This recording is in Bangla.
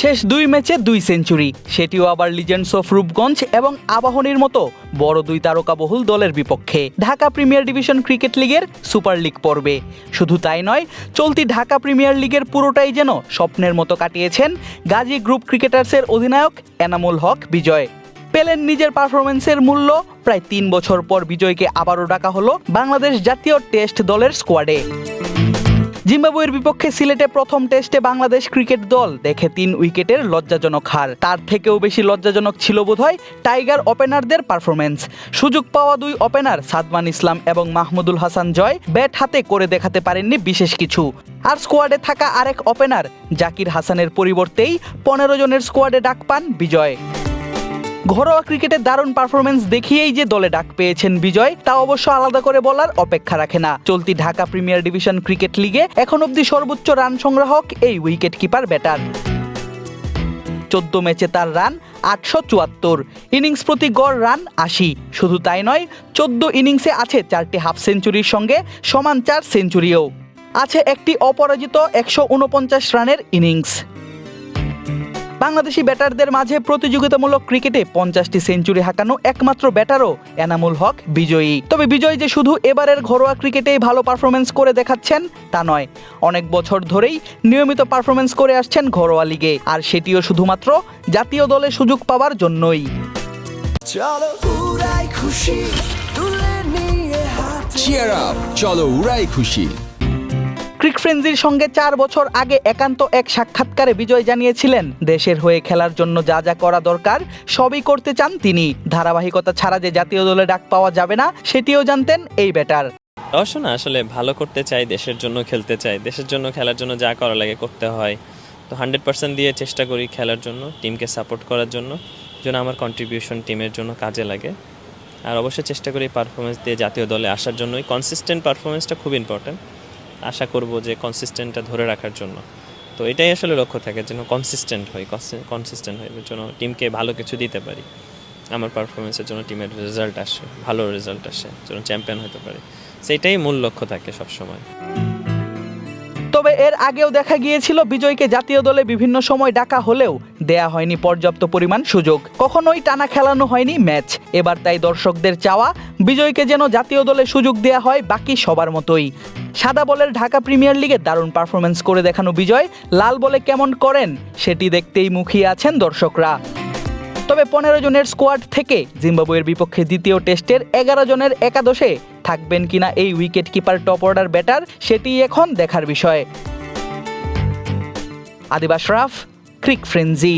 শেষ দুই ম্যাচে দুই সেঞ্চুরি। সেটিও আবার লিজেন্ডস অফ রূপগঞ্জ এবং আবাহনীর মতো বড় দুই তারকাবহুল দলের বিপক্ষে। ঢাকা প্রিমিয়ার ডিভিশন ক্রিকেট লিগের সুপার লিগ পর্বে। শুধু তাই নয়, চলতি ঢাকা প্রিমিয়ার লিগের পুরোটাই যেন স্বপ্নের মতো কাটিয়েছেন গাজী গ্রুপ ক্রিকেটার্সের অধিনায়ক এনামুল হক বিজয়। পেলেন নিজের পারফরমেন্সের মূল্য প্রায় তিন বছর পর বিজয়কে আবারও ডাকা হলো বাংলাদেশ জাতীয় টেস্ট দলের স্কোয়াডে। জিম্বাবুয়ের বিপক্ষে সিলেটে প্রথম টেস্টে বাংলাদেশ ক্রিকেট দল দেখে তিন উইকেটের লজ্জাজনক হার। তার থেকেও বেশি লজ্জাজনক ছিল বোধহয় টাইগার ওপেনারদের পারফরমেন্স সুযোগ পাওয়া দুই ওপেনার, সাদমান ইসলাম এবং মাহমুদুল হাসান জয়, ব্যাট হাতে করে দেখাতে পারেননি বিশেষ কিছু। আর স্কোয়াডে থাকা আরেক ওপেনার, জাকির হাসানের পরিবর্তেই পনেরো জনের স্কোয়াডে ডাক পান বিজয়। ঘরোয়া ক্রিকেটে দারুণ পারফরমেন্স দেখিয়েই যে দলে ডাক পেয়েছেন বিজয়, তা অবশ্য আলাদা করে বলার অপেক্ষা রাখে না। চলতি ঢাকা প্রিমিয়ার ডিভিশন ক্রিকেট লিগে এখন অবধি সর্বোচ্চ রান সংগ্রাহক এই উইকেট কিপার ব্যাটার। চোদ্দ ম্যাচে তার রান আটশো চুয়াত্তর, ইনিংস প্রতি গড় রান আশি। শুধু তাই নয়, চোদ্দ ইনিংসে আছে চারটি হাফ সেঞ্চুরির সঙ্গে সমান চার সেঞ্চুরিও। আছে একটি অপরাজিত একশো উনপঞ্চাশ রানের ইনিংস। বাংলাদেশি ব্যাটারদের মাঝে প্রতিযোগিতামূলক ক্রিকেটে পঞ্চাশটি সেঞ্চুরি হাঁকানো একমাত্র ব্যাটারও এনামুল হক বিজয়ী। তবে বিজয় যে শুধু এবারের ঘরোয়া ক্রিকেটেই ভালো পারফরমেন্স করে দেখাচ্ছেন তা নয়। অনেক বছর ধরেই নিয়মিত পারফরমেন্স করে আসছেন ঘরোয়া লিগে আর সেটিও শুধুমাত্র জাতীয় দলে সুযোগ পাওয়ার জন্যই। চলো উড়াই খুশি তুলে নিয়ে হাতে চিয়ার আপ চলো উড়াই খুশি। ক্রিক ফ্রেন্সির সঙ্গে চার বছর আগে একান্ত এক সাক্ষাৎকারে বিজয় জানিয়েছিলেন। দেশের হয়ে খেলার জন্য যা যা করা দরকার, সবই করতে চান তিনি। ধারাবাহিকতা ছাড়া যে জাতীয় দলে ডাক পাওয়া যাবে না, সেটিও জানতেন এই ব্যাটার। অবশ্য না, আসলে ভালো করতে চাই, দেশের জন্য খেলতে চাই। দেশের জন্য খেলার জন্য যা করা লাগে করতে হয়। তো হান্ড্রেড পার্সেন্ট দিয়ে চেষ্টা করি খেলার জন্য, টিমকে সাপোর্ট করার জন্য, যেন আমার কন্ট্রিবিউশন টিমের জন্য কাজে লাগে। আর অবশ্যই চেষ্টা করি পারফরমেন্স দিয়ে জাতীয় দলে আসার জন্যই। কনসিস্টেন্ট পারফরমেন্সটা খুব ইম্পর্ট্যান্ট আশা করব যে কনসিস্টেন্টটা ধরে রাখার জন্য। তো এটাই আসলে লক্ষ্য থাকে, যেন কনসিস্টেন্ট হই কনসিস্টেন্ট হই যেন টিমকে ভালো কিছু দিতে পারি। আমার পারফরমেন্সের জন্য টিমের রেজাল্ট আসে, ভালো রেজাল্ট আসে, যেন চ্যাম্পিয়ন হতে পারে। সেটাই মূল লক্ষ্য থাকে সবসময়। তবে এর আগেও দেখা গিয়েছিল বিজয়কে জাতীয় দলে বিভিন্ন সময় ডাকা হলেও দেয়া হয়নি পর্যাপ্ত পরিমাণ সুযোগ। কখনোই টানা খেলানো হয়নি ম্যাচ। এবার তাই দর্শকদের চাওয়া, বিজয়কে যেন জাতীয় দলে সুযোগ দেয়া হয় বাকি সবার মতোই। সাদা বলের ঢাকা প্রিমিয়ার লিগে দারুণ পারফরমেন্স করে দেখানো বিজয়, লাল বলে কেমন করেন সেটি দেখতেই মুখিয়ে আছেন দর্শকরা। তবে পনেরো জনের স্কোয়াড থেকে জিম্বাবুয়ের বিপক্ষে দ্বিতীয় টেস্টের এগারো জনের একাদশে থাকবেন কিনা এই wicket keeper top order batter সেটি এখন দেখার বিষয়। আদিবাস রাফ ক্রিক ফ্রেন্জি